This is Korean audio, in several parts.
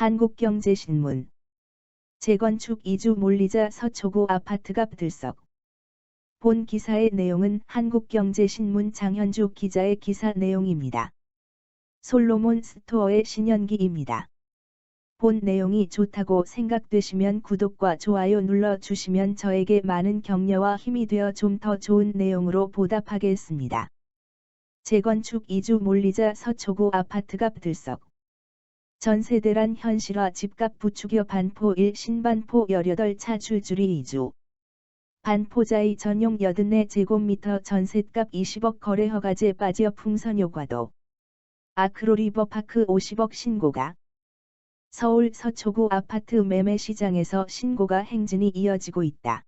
한국경제신문 재건축 이주 몰리자 서초구 아파트값 들썩 본 기사의 내용은 한국경제신문 장현주 기자의 기사 내용입니다. 솔로몬 스토어의 신현기입니다. 본 내용이 좋다고 생각되시면 구독과 좋아요 눌러주시면 저에게 많은 격려와 힘이 되어 좀 더 좋은 내용으로 보답하겠습니다. 재건축 이주 몰리자 서초구 아파트값 들썩 전세대란 현실화 집값 부추겨 반포 1 신반포 18차 줄줄이 이주. 반포자이 전용 84 제곱미터 전셋값 20억 거래 허가제 빠지어 풍선 효과도. 아크로 리버파크 50억 신고가. 서울 서초구 아파트 매매 시장에서 신고가 행진이 이어지고 있다.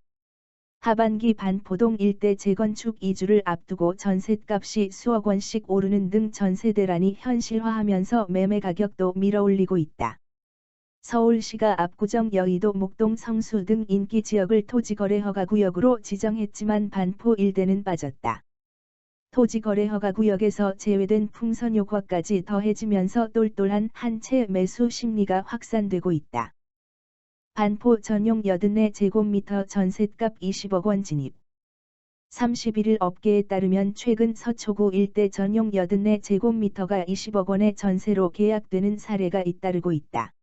하반기 반포동 일대 재건축 이주를 앞두고 전셋값이 수억 원씩 오르는 등 전세 대란이 현실화하면서 매매 가격도 밀어올리고 있다. 서울시가 압구정 여의도 목동 성수 등 인기 지역을 토지거래 허가구역으로 지정했지만 반포 일대는 빠졌다. 토지거래 허가구역에서 제외된 풍선 효과까지 더해지면서 똘똘한 한 채 매수 심리가 확산되고 있다. 반포 전용 84제곱미터 전셋값 20억 원 진입. 31일 업계에 따르면 최근 서초구 일대 전용 84제곱미터가 20억 원의 전세로 계약되는 사례가 잇따르고 있다.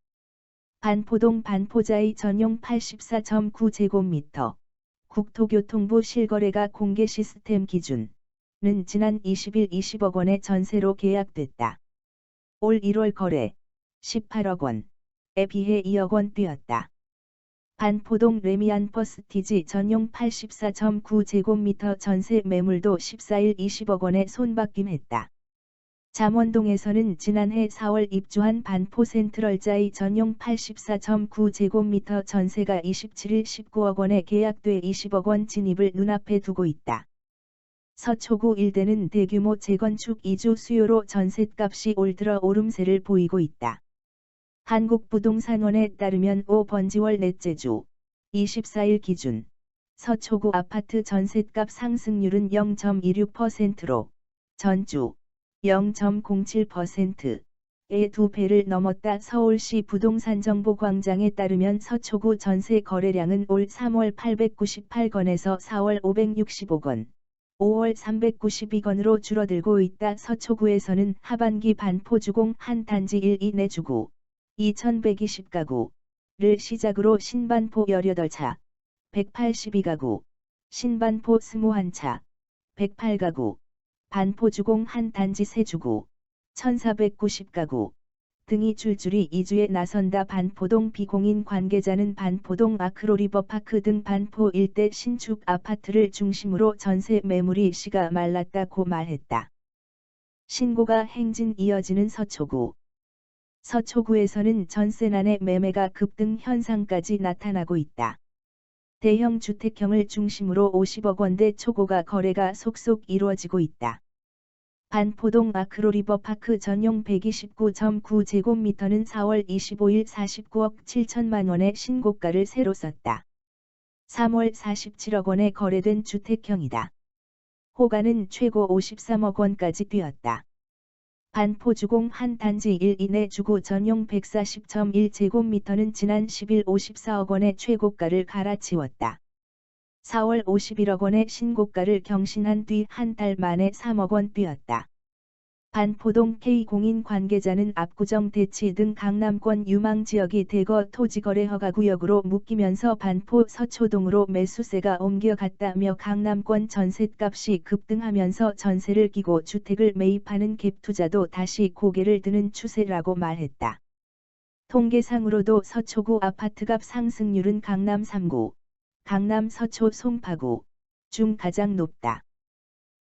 반포동 반포자이 전용 84.9제곱미터 국토교통부 실거래가 공개 시스템 기준은 지난 20일 20억 원의 전세로 계약됐다. 올 1월 거래 18억 원에 비해 2억 원 뛰었다. 반포동 레미안 퍼스티지 전용 84.9제곱미터 전세 매물도 14일 20억 원에 손바뀜했다. 잠원동에서는 지난해 4월 입주한 반포 센트럴자이 전용 84.9제곱미터 전세가 27일 19억 원에 계약돼 20억 원 진입을 눈앞에 두고 있다. 서초구 일대는 대규모 재건축 이주 수요로 전셋값이 올 들어 오름세를 보이고 있다. 한국부동산원에 따르면 5번지월 넷째 주 24일 기준 서초구 아파트 전셋값 상승률은 0.26%로 전주 0.07%의 두 배를 넘었다. 서울시 부동산정보광장에 따르면 서초구 전세 거래량은 올 3월 898건에서 4월 565건, 5월 392건으로 줄어들고 있다. 서초구에서는 하반기 반포주공 한 단지 1, 2 내 주구 2120가구를 시작으로 신반포 18차, 182가구, 신반포 21차, 108가구, 반포주공 한 단지 3주구, 1490가구 등이 줄줄이 이주에 나선다 반포동 비공인 관계자는 반포동 아크로리버파크 등 반포 일대 신축 아파트를 중심으로 전세 매물이 시가 말랐다고 말했다. 신고가 행진 이어지는 서초구 서초구에서는 전세난의 매매가 급등 현상까지 나타나고 있다. 대형 주택형을 중심으로 50억 원대 초고가 거래가 속속 이루어지고 있다. 반포동 아크로리버파크 전용 129.9제곱미터는 4월 25일 49억 7천만 원의 신고가를 새로 썼다. 3월 47억 원에 거래된 주택형이다. 호가는 최고 53억 원까지 뛰었다. 반포주공 한 단지 1 이내 주구 전용 140.1제곱미터는 지난 10일 54억 원의 최고가를 갈아치웠다. 4월 51억 원의 신고가를 경신한 뒤 한 달 만에 3억 원 뛰었다. 반포동 K공인 관계자는 압구정 대치 등 강남권 유망 지역이 대거 토지거래 허가구역으로 묶이면서 반포 서초동으로 매수세가 옮겨갔다며 강남권 전셋값이 급등하면서 전세를 끼고 주택을 매입하는 갭투자도 다시 고개를 드는 추세라고 말했다. 통계상으로도 서초구 아파트값 상승률은 강남 3구, 강남 서초 송파구 중 가장 높다.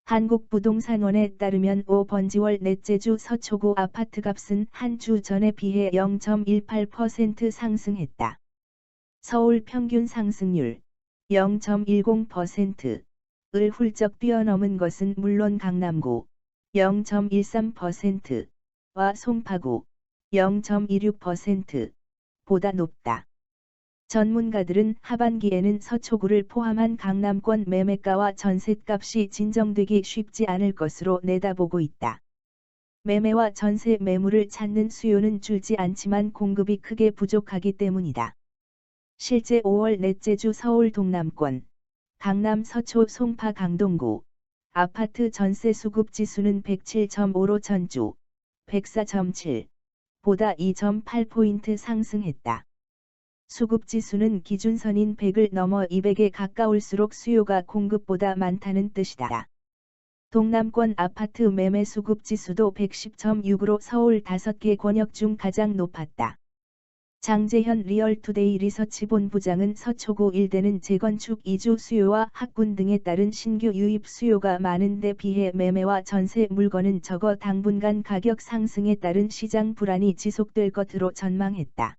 한국부동산원에 따르면 5번지월 넷째 주 서초구 아파트값은 한 주 전에 비해 0.18% 상승했다. 서울 평균 상승률 0.10%을 훌쩍 뛰어넘은 것은 물론 강남구 0.13%와 송파구 0.26%보다 높다. 전문가들은 하반기에는 서초구를 포함한 강남권 매매가와 전셋값이 진정되기 쉽지 않을 것으로 내다보고 있다. 매매와 전세 매물을 찾는 수요는 줄지 않지만 공급이 크게 부족하기 때문이다. 실제 5월 넷째 주 서울 동남권, 강남 서초 송파 강동구, 아파트 전세 수급 지수는 107.5로 전주, 104.7, 보다 2.8포인트 상승했다. 수급 지수는 기준선인 100을 넘어 200에 가까울수록 수요가 공급보다 많다는 뜻이다. 동남권 아파트 매매 수급 지수도 110.6으로 서울 5개 권역 중 가장 높았다. 장재현 리얼투데이 리서치 본부장은 서초구 일대는 재건축 이주 수요와 학군 등에 따른 신규 유입 수요가 많은데 비해 매매와 전세 물건은 적어 당분간 가격 상승에 따른 시장 불안이 지속될 것으로 전망했다.